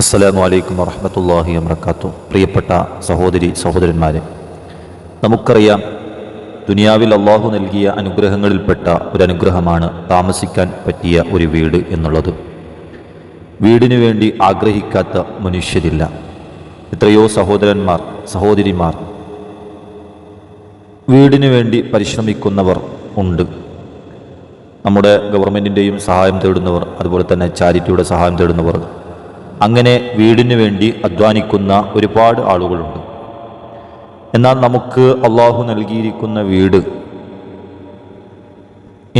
അസ്സലാമു അലൈക്കും വറഹമത്തല്ലാഹി വബർക്കാത്തു പ്രിയപ്പെട്ട സഹോദരി സഹോദരന്മാരെ നമുക്കറിയാം ദുനിയാവിൽ അള്ളാഹു നൽകിയ അനുഗ്രഹങ്ങളിൽപ്പെട്ട ഒരു അനുഗ്രഹമാണ് താമസിക്കാൻ പറ്റിയ ഒരു വീട് എന്നുള്ളത്. വീടിനു വേണ്ടി ആഗ്രഹിക്കാത്ത മനുഷ്യരില്ല. എത്രയോ സഹോദരന്മാർ സഹോദരിമാർ വീടിനു വേണ്ടി പരിശ്രമിക്കുന്നവർ ഉണ്ട്. നമ്മുടെ ഗവൺമെന്റിന്റെയും സഹായം തേടുന്നവർ അതുപോലെ തന്നെ ചാരിറ്റിയുടെ സഹായം തേടുന്നവർ അങ്ങനെ വീടിന് വേണ്ടി അധ്വാനിക്കുന്ന ഒരുപാട് ആളുകളുണ്ട്. എന്നാൽ നമുക്ക് അള്ളാഹു നൽകിയിരിക്കുന്ന വീട്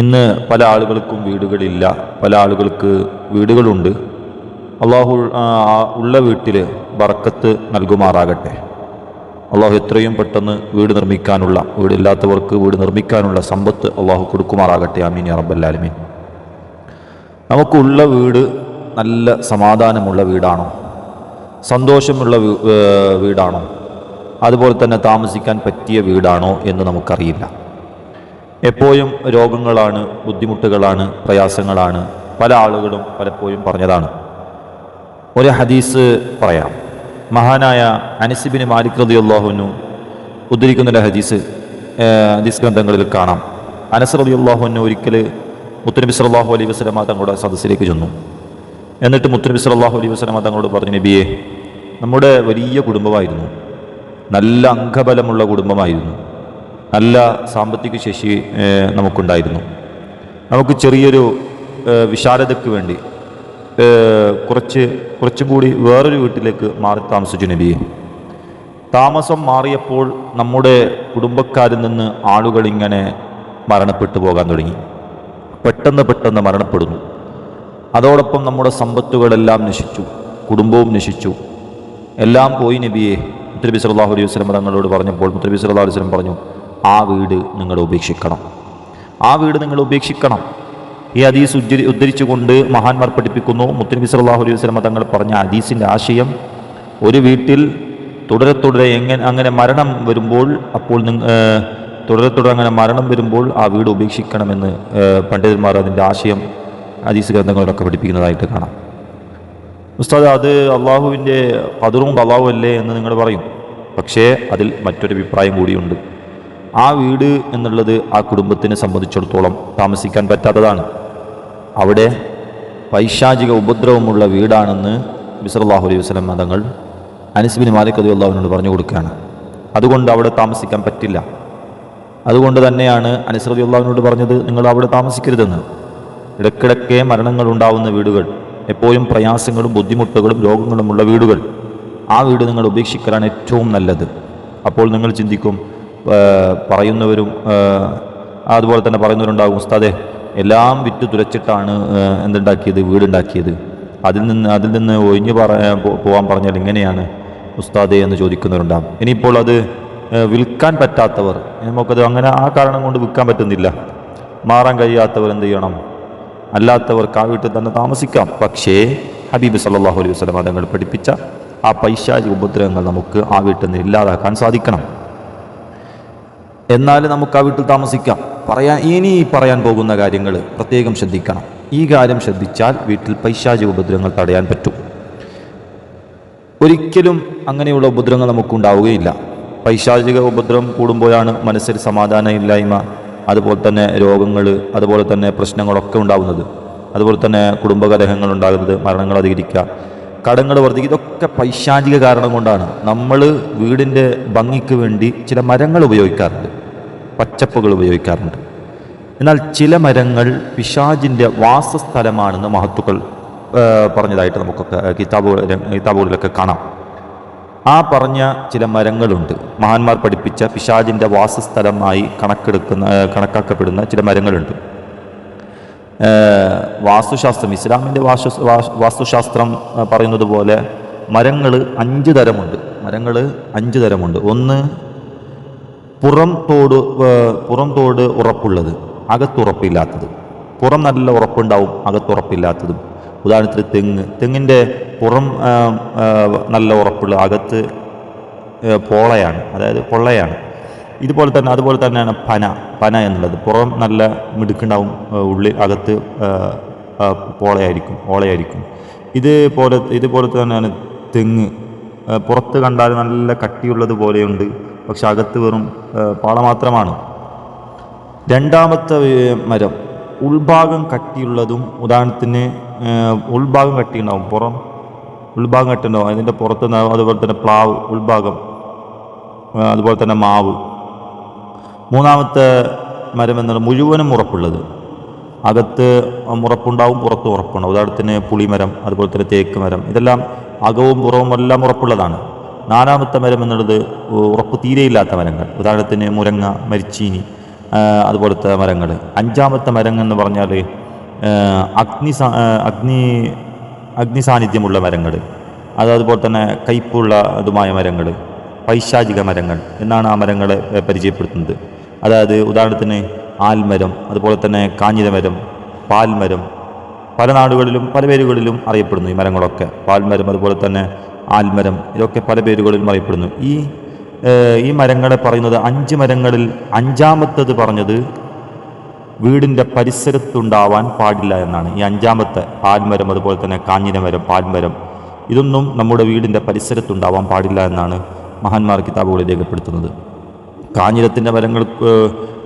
ഇന്ന് പല ആളുകൾക്കും വീടുകളില്ല പല ആളുകൾക്ക് വീടുകളുണ്ട്. അള്ളാഹു ഉള്ള വീട്ടിൽ ബറക്കത്ത് നൽകുമാറാകട്ടെ. അള്ളാഹു എത്രയും പെട്ടെന്ന് വീട് നിർമ്മിക്കാനുള്ള വീടില്ലാത്തവർക്ക് വീട് നിർമ്മിക്കാനുള്ള സമ്പത്ത് അള്ളാഹു കൊടുക്കുമാറാകട്ടെ. അമീൻ റബ്ബല്ലാലമീൻ നമുക്കുള്ള വീട് നല്ല സമാധാനമുള്ള വീടാണോ? സന്തോഷമുള്ള വീടാണോ? അതുപോലെ തന്നെ താമസിക്കാൻ പറ്റിയ വീടാണോ എന്ന് നമുക്കറിയില്ല. എപ്പോഴും രോഗങ്ങളാണ് ബുദ്ധിമുട്ടുകളാണ് പ്രയാസങ്ങളാണ് പല ആളുകളും പലപ്പോഴും പറഞ്ഞതാണ്. ഒരു ഹദീസ് പറയാം. മഹാനായ അനസിബിന് മാലിക് അള്ളാഹുവിനു ഉദ്ധരിക്കുന്ന ഹദീസ് ഹദീസ് ഗ്രന്ഥങ്ങളിൽ കാണാം. അനസ് അള്ളാഹുവിനു ഒരിക്കൽ മുത്തനബി സല്ലാഹു അലൈഹി വസ്ലമ തങ്ങളുടെ സദസ്സിലേക്ക് ചെന്നു. എന്നിട്ട് മുത്തുനബി സലാഹു അലൈഹി വസ്ലം തങ്ങളോട് പറഞ്ഞു നബിയെ നമ്മുടെ വലിയ കുടുംബമായിരുന്നു. നല്ല അംഗബലമുള്ള കുടുംബമായിരുന്നു. നല്ല സാമ്പത്തിക ശേഷി നമുക്കുണ്ടായിരുന്നു. നമുക്ക് ചെറിയൊരു വിശാലതയ്ക്ക് വേണ്ടി കുറച്ച് കുറച്ചും കൂടി വേറൊരു വീട്ടിലേക്ക് മാറി താമസിച്ചു നബിയെ. താമസം മാറിയപ്പോൾ നമ്മുടെ കുടുംബക്കാരിൽ നിന്ന് ആളുകൾ ഇങ്ങനെ മരണപ്പെട്ടു പോകാൻ തുടങ്ങി. പെട്ടെന്ന് പെട്ടെന്ന് മരണപ്പെടുന്നു. അതോടൊപ്പം നമ്മുടെ സമ്പത്തുകളെല്ലാം നശിച്ചു കുടുംബവും നശിച്ചു. എല്ലാം പോയി നബിയെ മുത്തബി സല്ലല്ലാഹു അലൈഹി വസ്ലം തങ്ങളോട് പറഞ്ഞപ്പോൾ മുത്തബി സല്ലല്ലാഹു അലൈഹി വസ്ലം പറഞ്ഞു ആ വീട് നിങ്ങൾ ഉപേക്ഷിക്കണം. ആ വീട് നിങ്ങൾ ഉപേക്ഷിക്കണം. ഈ ഹദീസ് ഉദ്ധരി ഉദ്ധരിച്ചുകൊണ്ട് മഹാന്മാർ പഠിപ്പിക്കുന്നു. മുത്തനബി സല്ലല്ലാഹു അലൈഹി വസല്ലം തങ്ങൾ പറഞ്ഞ ഹദീസിന്റെ ആശയം ഒരു വീട്ടിൽ തുടരെ തുടരെ എങ്ങനെ അങ്ങനെ മരണം വരുമ്പോൾ അപ്പോൾ നിങ്ങൾ തുടരെ തുടരെ അങ്ങനെ മരണം വരുമ്പോൾ ആ വീട് ഉപേക്ഷിക്കണമെന്ന് പണ്ഡിതന്മാർ അതിന്റെ ആശയം ഹദീസ് ഗ്രന്ഥങ്ങളിലൊക്കെ പഠിപ്പിക്കുന്നതായിട്ട് കാണാം. ഉസ്താദ് അത് അള്ളാഹുവിന്റെ കതിറും കലാവും അല്ലേ എന്ന് നിങ്ങൾ പറയും. പക്ഷേ അതിൽ മറ്റൊരു അഭിപ്രായം കൂടിയുണ്ട്. ആ വീട് എന്നുള്ളത് ആ കുടുംബത്തിനെ സംബന്ധിച്ചിടത്തോളം താമസിക്കാൻ പറ്റാത്തതാണ്. അവിടെ പൈശാചിക ഉപദ്രവമുള്ള വീടാണെന്ന് ബിസറല്ലാഹു അലൈഹി വസ്ലം മതങ്ങൾ അനിസ്ബിൻ മാലിക് അലി അള്ളാഹുവിനോട് പറഞ്ഞു കൊടുക്കുകയാണ്. അതുകൊണ്ട് അവിടെ താമസിക്കാൻ പറ്റില്ല. അതുകൊണ്ട് തന്നെയാണ് അനിസ്രതി അള്ളാഹുവിനോട് പറഞ്ഞത് നിങ്ങൾ അവിടെ താമസിക്കരുതെന്ന്. ഇടയ്ക്കിടയ്ക്ക് മരണങ്ങൾ ഉണ്ടാവുന്ന വീടുകൾ എപ്പോഴും പ്രയാസങ്ങളും ബുദ്ധിമുട്ടുകളും രോഗങ്ങളുമുള്ള വീടുകൾ. ആ വീട് നിങ്ങൾ ഉപേക്ഷിക്കലാണ് ഏറ്റവും നല്ലത്. അപ്പോൾ നിങ്ങൾ ചിന്തിക്കും പറയുന്നവരും അതുപോലെ തന്നെ പറയുന്നവരുണ്ടാകും ഉസ്താദെ എല്ലാം വിറ്റ് തുരച്ചിട്ടാണ് എന്തുണ്ടാക്കിയത് വീടുണ്ടാക്കിയത്. അതിൽ നിന്ന് അതിൽ നിന്ന് ഒഴിഞ്ഞു പറ പോകാൻ പറഞ്ഞാൽ എങ്ങനെയാണ് ഉസ്താദെ എന്ന് ചോദിക്കുന്നവരുണ്ടാകും ഇനിയിപ്പോൾ അത് വിൽക്കാൻ പറ്റാത്തവർ നമുക്കത് അങ്ങനെ ആ കാരണം കൊണ്ട് വിൽക്കാൻ പറ്റുന്നില്ല. മാറാൻ കഴിയാത്തവർ എന്ത് ചെയ്യണം? അല്ലാത്തവർക്ക് ആ തന്നെ താമസിക്കാം. പക്ഷേ ഹബീബ് സല്ലാഹു അലൈഹി വസല്ലം തങ്ങൾ പഠിപ്പിച്ച ആ പൈശാചിക ഉപദ്രവങ്ങൾ നമുക്ക് ആ വീട്ടിൽ നിന്ന് ഇല്ലാതാക്കാൻ സാധിക്കണം. എന്നാൽ നമുക്ക് ആ വീട്ടിൽ താമസിക്കാം. പറയാൻ ഇനി പറയാൻ പോകുന്ന കാര്യങ്ങൾ പ്രത്യേകം ശ്രദ്ധിക്കണം. ഈ കാര്യം ശ്രദ്ധിച്ചാൽ വീട്ടിൽ പൈശാചിക ഉപദ്രവങ്ങൾ തടയാൻ പറ്റും. ഒരിക്കലും അങ്ങനെയുള്ള ഉപദ്രവങ്ങൾ നമുക്കുണ്ടാവുകയില്ല. പൈശാചിക ഉപദ്രവം കൂടുമ്പോഴാണ് മനസ്സിൽ സമാധാനമില്ലായ്മ അതുപോലെ തന്നെ രോഗങ്ങൾ അതുപോലെ തന്നെ പ്രശ്നങ്ങളൊക്കെ ഉണ്ടാകുന്നത് അതുപോലെ തന്നെ കുടുംബകലഹങ്ങൾ ഉണ്ടാകുന്നത് മരണങ്ങൾ അധികരിക്കുക കടങ്ങൾ വർദ്ധിക്കുക ഇതൊക്കെ പൈശാചിക കാരണം കൊണ്ടാണ്. നമ്മൾ വീടിന്റെ ഭംഗിക്ക് വേണ്ടി ചില മരങ്ങൾ ഉപയോഗിക്കാറുണ്ട്. പച്ചപ്പുകൾ ഉപയോഗിക്കാറുണ്ട്. എന്നാൽ ചില മരങ്ങൾ പിശാജിന്റെ വാസസ്ഥലമാണെന്ന് മഹത്തുക്കൾ പറഞ്ഞതായിട്ട് നമുക്കൊക്കെ കിതാബുകൾ കിതാബുകളിലൊക്കെ കാണാം. ആ പറഞ്ഞ ചില മരങ്ങളുണ്ട്. മഹാന്മാർ പഠിപ്പിച്ച പിശാജിന്റെ വാസസ്ഥലമായി കണക്കെടുക്കുന്ന കണക്കാക്കപ്പെടുന്ന ചില മരങ്ങളുണ്ട്. വാസ്തുശാസ്ത്രം ഇസ്ലാമിന്റെ വാസ്തു വാസ്തുശാസ്ത്രം പറയുന്നത് പോലെ മരങ്ങൾ അഞ്ച് തരമുണ്ട്. മരങ്ങൾ അഞ്ച് തരമുണ്ട്. ഒന്ന് പുറം തോട് പുറം തോട് ഉറപ്പുള്ളത് അകത്തുറപ്പില്ലാത്തത്. പുറം നല്ല ഉറപ്പുണ്ടാവും അകത്തുറപ്പില്ലാത്തതും. ഉദാഹരണത്തിന് തെങ്ങ്. തെങ്ങിന്റെ പുറം നല്ല ഉറപ്പുള്ള അകത്ത് പോളയാണ്. അതായത് പൊള്ളയാണ്. ഇതുപോലെ തന്നെ അതുപോലെ തന്നെയാണ് പന. പന എന്നുള്ളത്. പുറം നല്ല മിടുക്കുണ്ടാവും ഉള്ളിൽ അകത്ത് പോളയായിരിക്കും ഓളയായിരിക്കും. ഇതുപോലെ ഇതുപോലെ തന്നെയാണ് തെങ്ങ്. പുറത്ത് കണ്ടാൽ നല്ല കട്ടിയുള്ളത് പോലെയുണ്ട്. പക്ഷെ അകത്ത് വെറും പാള മാത്രമാണ്. രണ്ടാമത്തെ മരം. ഉൾഭാഗം കട്ടിയുള്ളതും ഉദാഹരണത്തിന് ഉൾഭാഗം കട്ടിയുണ്ടാവും പുറം ഉൾഭാഗം കട്ടിയുണ്ടാവും അതിന്റെ പുറത്ത് അതുപോലെ തന്നെ പ്ലാവ് ഉൾഭാഗം അതുപോലെ തന്നെ മാവ്. മൂന്നാമത്തെ മരം എന്താണ് മുഴുവനും ഉറപ്പുള്ളത്. അകത്ത് ഉറപ്പുണ്ടാവും പുറത്ത് ഉറപ്പുണ്ടാവും. ഉദാഹരണത്തിന് പുളിമരം അതുപോലെ തന്നെ തേക്ക് മരം ഇതെല്ലാം അകവും പുറവും എല്ലാം ഉറപ്പുള്ളതാണ്. നാലാമത്തെ മരം എന്നുള്ളത് ഉറപ്പ് തീരെയില്ലാത്ത മരങ്ങൾ. ഉദാഹരണത്തിന് മുരങ്ങ മരിച്ചീനി അതുപോലത്തെ മരങ്ങൾ. അഞ്ചാമത്തെ മരം എന്ന് പറഞ്ഞാൽ അഗ്നി അഗ്നി അഗ്നി സാന്നിധ്യമുള്ള മരങ്ങൾ. അത് അതുപോലെ തന്നെ കയ്പുള്ള അതുമായ മരങ്ങൾ പൈശാചിക മരങ്ങൾ എന്നാണ് ആ മരങ്ങളെ പരിചയപ്പെടുത്തുന്നത്. അതായത് ഉദാഹരണത്തിന് ആൽമരം അതുപോലെ തന്നെ കാഞ്ഞിരമരം പാൽമരം. പല നാടുകളിലും പല പേരുകളിലും അറിയപ്പെടുന്നു ഈ മരങ്ങളൊക്കെ. പാൽമരം അതുപോലെ തന്നെ ആൽമരം ഇതൊക്കെ പല പേരുകളിലും അറിയപ്പെടുന്നു. ഈ ഈ മരങ്ങളെ പറയുന്നത് അഞ്ച് മരങ്ങളിൽ അഞ്ചാമത്തത് പറഞ്ഞത് വീടിന്റെ പരിസരത്തുണ്ടാവാൻ പാടില്ല എന്നാണ്. ഈ അഞ്ചാമത്തെ പാൽമരം അതുപോലെ തന്നെ കാഞ്ഞിരമരം പാൽമരം ഇതൊന്നും നമ്മുടെ വീടിന്റെ പരിസരത്തുണ്ടാവാൻ പാടില്ല എന്നാണ് മഹാന്മാർ കിതാബുകളിൽ രേഖപ്പെടുത്തുന്നത്. കാഞ്ഞിരത്തിന്റെ മരങ്ങൾ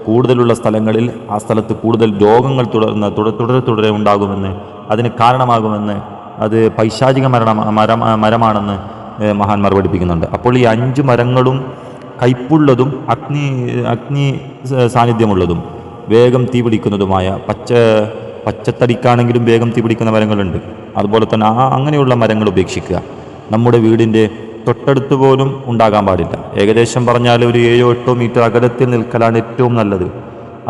കൂടുതലുള്ള സ്ഥലങ്ങളിൽ ആ സ്ഥലത്ത് കൂടുതൽ രോഗങ്ങൾ തുടർന്ന് തുടർ തുടരെ തുടരെ ഉണ്ടാകുമെന്ന് അതിന് കാരണമാകുമെന്ന് അത് പൈശാചിക മരണ മരം മരമാണെന്ന് മഹാന്മാർ പഠിപ്പിക്കുന്നുണ്ട്. അപ്പോൾ ഈ അഞ്ച് മരങ്ങളും കയ്പുള്ളതും അഗ്നി അഗ്നി സാന്നിധ്യമുള്ളതും വേഗം തീ പിടിക്കുന്നതുമായ പച്ച പച്ചത്തടിക്കാണെങ്കിലും വേഗം തീ പിടിക്കുന്ന മരങ്ങളുണ്ട്. അതുപോലെ തന്നെ ആ അങ്ങനെയുള്ള മരങ്ങൾ ഉപേക്ഷിക്കുക. നമ്മുടെ വീടിന്റെ തൊട്ടടുത്ത് പോലും ഉണ്ടാകാൻ പാടില്ല. ഏകദേശം പറഞ്ഞാൽ ഒരു ഏഴോ എട്ടോ മീറ്റർ അകലത്തിൽ നിൽക്കലാണ് ഏറ്റവും നല്ലത്.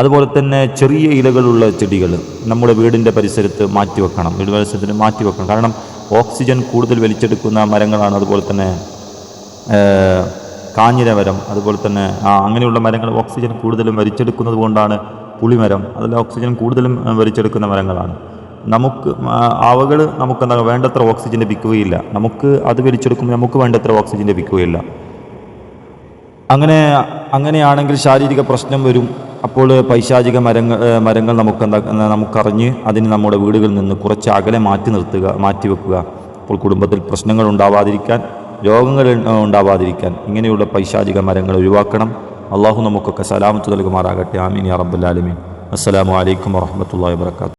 അതുപോലെ തന്നെ ചെറിയ ഇലകളുള്ള ചെടികൾ നമ്മുടെ വീടിന്റെ പരിസരത്ത് മാറ്റി വെക്കണം വീട് പരിസരത്തിന് മാറ്റി വെക്കണം കാരണം ഓക്സിജൻ കൂടുതൽ വലിച്ചെടുക്കുന്ന മരങ്ങളാണ് അതുപോലെ തന്നെ കാഞ്ഞിരമരം അതുപോലെ തന്നെ ആ അങ്ങനെയുള്ള മരങ്ങൾ ഓക്സിജൻ കൂടുതലും വലിച്ചെടുക്കുന്നത് കൊണ്ടാണ് പുളിമരം. അതെല്ലാം ഓക്സിജൻ കൂടുതലും വലിച്ചെടുക്കുന്ന മരങ്ങളാണ്. നമുക്ക് അവകൾ നമുക്ക് എന്താ വേണ്ടത്ര ഓക്സിജൻ ലഭിക്കുകയില്ല. നമുക്ക് അത് വലിച്ചെടുക്കുമ്പോൾ നമുക്ക് വേണ്ടത്ര ഓക്സിജൻ ലഭിക്കുകയില്ല. അങ്ങനെ അങ്ങനെയാണെങ്കിൽ ശാരീരിക പ്രശ്നം വരും. അപ്പോൾ പൈശാചിക മരങ്ങൾ മരങ്ങൾ നമുക്ക് എന്താ നമുക്കറിഞ്ഞ് അതിന് നമ്മുടെ വീടുകളിൽ നിന്ന് കുറച്ച് അകലെ മാറ്റി നിർത്തുക മാറ്റിവെക്കുക അപ്പോൾ കുടുംബത്തിൽ പ്രശ്നങ്ങൾ ഉണ്ടാവാതിരിക്കാൻ രോഗങ്ങൾ ഉണ്ടാവാതിരിക്കാൻ ഇങ്ങനെയുള്ള പൈശാചിക മരങ്ങൾ ഒഴിവാക്കണം. അള്ളാഹു നമുക്കൊക്കെ സലാമത്ത് നൽകുമാറാകട്ടെ. ആമീൻ ആലമീൻ. അസ്സലാമു അലൈക്കും വറഹ്മത്തുള്ളാഹി വബറകാതുഹു.